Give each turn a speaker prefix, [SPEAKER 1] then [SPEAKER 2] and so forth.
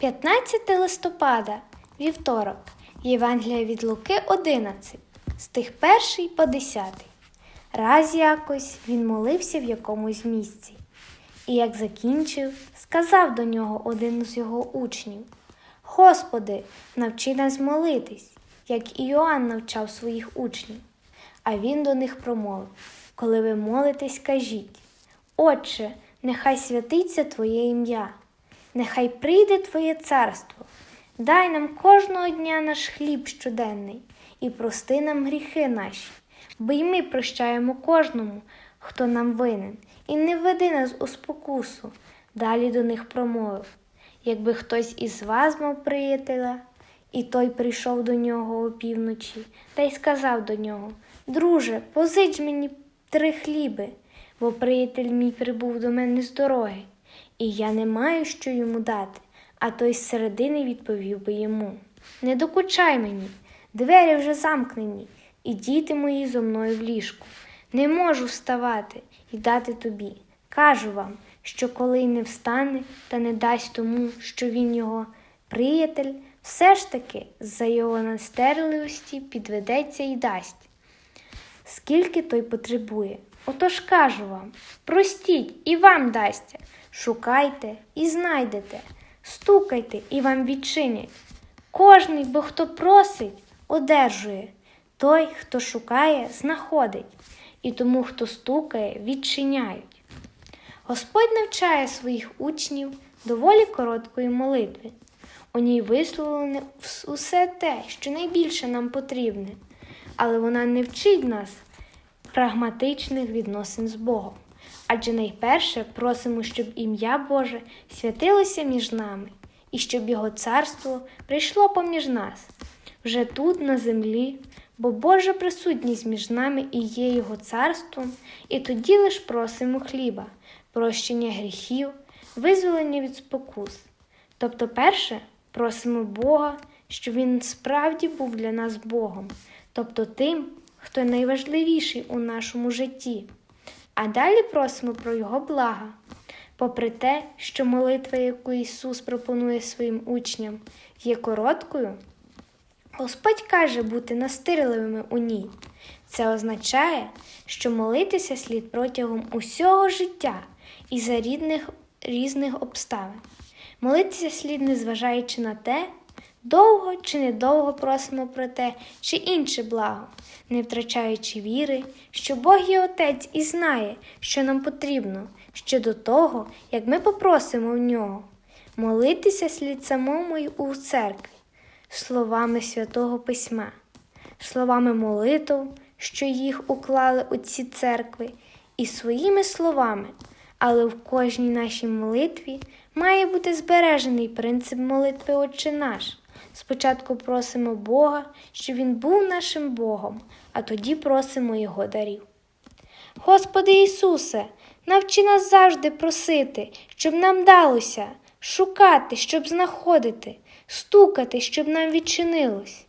[SPEAKER 1] 15 листопада, вівторок, Євангелія від Луки 11, стих 1 по 10. Раз якось він молився в якомусь місці. І як закінчив, сказав до нього один з його учнів: Господи, навчи нас молитись, як і Йоанн навчав своїх учнів. А він до них промовив: Коли ви молитесь, кажіть: Отче, нехай святиться Твоє ім'я, нехай прийде Твоє царство. Дай нам кожного дня наш хліб щоденний і прости нам гріхи наші, бо й ми прощаємо кожному, хто нам винен, і не веди нас у спокусу. Далі до них промовив: якби хтось із вас мав приятеля, і той прийшов до нього опівночі, та й сказав до нього: Друже, позич мені три хліби, бо приятель мій прибув до мене з дороги, і я не маю що йому дати. А той з середини відповів би йому: Не докучай мені, двері вже замкнені, і діти мої зо мною в ліжку. Не можу вставати і дати тобі. Кажу вам, що коли не встане та не дасть тому, що він його приятель, все ж таки за його настирливості підведеться і дасть. Скільки той потребує. Отож кажу вам: простіть і вам дасться, шукайте і знайдете, стукайте і вам відчинять. Кожний, бо хто просить, одержує, той, хто шукає, знаходить, і тому, хто стукає, відчиняють. Господь навчає своїх учнів доволі короткої молитви. У ній висловлене усе те, що найбільше нам потрібне, але вона не вчить нас прагматичних відносин з Богом. Адже найперше просимо, щоб ім'я Боже святилося між нами і щоб Його царство прийшло поміж нас вже тут, на землі, бо Божа присутність між нами і є Його царством, і тоді лиш просимо хліба, прощення гріхів, визволення від спокус. Тобто, перше, просимо Бога, щоб Він справді був для нас Богом, тобто тим, хто найважливіший у нашому житті. А далі просимо про Його блага. Попри те, що молитва, яку Ісус пропонує своїм учням, є короткою, Господь каже бути настирливими у ній. Це означає, що молитися слід протягом усього життя і за рідних, різних обставин. Молитися слід, незважаючи на те, довго чи недовго просимо про те чи інше благо, не втрачаючи віри, що Бог є Отець і знає, що нам потрібно ще до того, як ми попросимо в нього. Молитися слід самому й у церкві словами Святого Письма, словами молитв, що їх уклали у ці церкви, і своїми словами, але в кожній нашій молитві має бути збережений принцип молитви Отче наш. Спочатку просимо Бога, щоб Він був нашим Богом, а тоді просимо Його дарів. Господи Ісусе, навчи нас завжди просити, щоб нам далося, шукати, щоб знаходити, стукати, щоб нам відчинилось.